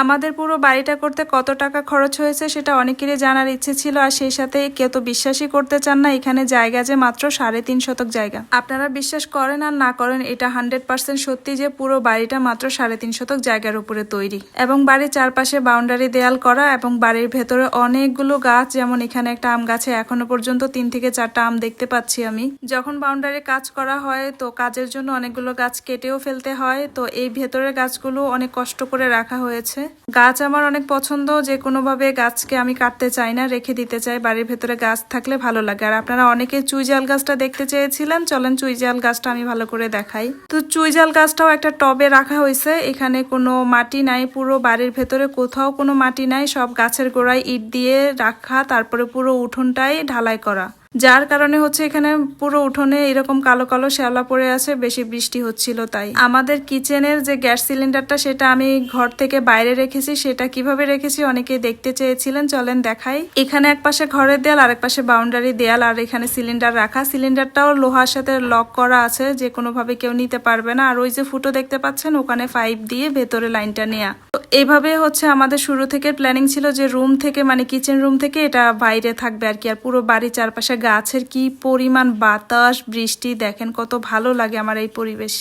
আমাদের পুরো বাড়িটা করতে কত টাকা খরচ হয়েছে সেটা অনেকেরই জানার ইচ্ছে ছিল, আর সেই সাথে কেউ তো বিশ্বাসই করতে চান না, এখানে জায়গা যে মাত্র সাড়ে তিন শতক জায়গা। আপনারা বিশ্বাস করেন আর না করেন, এটা হান্ড্রেড পার্সেন্ট সত্যি যে পুরো বাড়িটা মাত্র সাড়ে তিন শতক জায়গার উপরে তৈরি। এবং বাড়ির চারপাশে বাউন্ডারি দেয়াল করা এবং বাড়ির ভেতরে অনেকগুলো গাছ, যেমন এখানে একটা আম গাছে এখনও পর্যন্ত তিন থেকে চারটা আম দেখতে পাচ্ছি আমি। যখন বাউন্ডারি কাজ করা হয়, তো কাজের জন্য অনেকগুলো গাছ কেটেও ফেলতে হয়, তো এই ভেতরের গাছগুলো অনেক কষ্ট করে রাখা হয়েছে। গাছ আমার অনেক পছন্দ, যে কোনোভাবে গাছকে আমি কাটতে চাই না, রেখে দিতে চাই। বাড়ির ভেতরে গাছ থাকলে ভালো লাগে। আর আপনারা অনেকে চুইজাল গাছটা দেখতে চেয়েছিলেন, চলেন চুইজাল গাছটা আমি ভালো করে দেখাই। তো চুইজাল গাছটাও একটা টবে রাখা হয়েছে। এখানে কোনো মাটি নাই, পুরো বাড়ির ভেতরে কোথাও কোনো মাটি নাই। সব গাছের গোড়ায় ইট দিয়ে রাখা, তারপরে পুরো উঠোনটাই ঢালাই করা। যার কারণে হচ্ছে এখানে পুরো উঠোনে এরকম কালো কালো শ্যাওলা পড়ে আছে, বেশি বৃষ্টি হচ্ছিল তাই। আমাদের কিচেনের যে গ্যাস সিলিন্ডারটা, সেটা আমি ঘর থেকে বাইরে রেখেছি, সেটা কীভাবে রেখেছি অনেকেই দেখতে চেয়েছিলেন, চলেন দেখাই। এখানে এক পাশে ঘরের দেয়াল, আরেক পাশে বাউন্ডারি দেয়াল, আর এখানে সিলিন্ডার রাখা। সিলিন্ডারটাও লোহার সাথে লক করা আছে, যে কোনোভাবে কেউ নিতে পারবে না। আর ওই যে ফুটো দেখতে পাচ্ছেন, ওখানে পাইপ দিয়ে ভেতরে লাইনটা নেয়া। তো এইভাবে হচ্ছে আমাদের শুরু থেকে প্ল্যানিং ছিল যে রুম থেকে মানে কিচেন রুম থেকে এটা বাইরে থাকবে আর কি, আর পুরো বাড়ির চারপাশে গাছের কি পরিমাণ বাতাস বৃষ্টি দেখেন কত ভালো লাগে আমার এই পরিবেশ।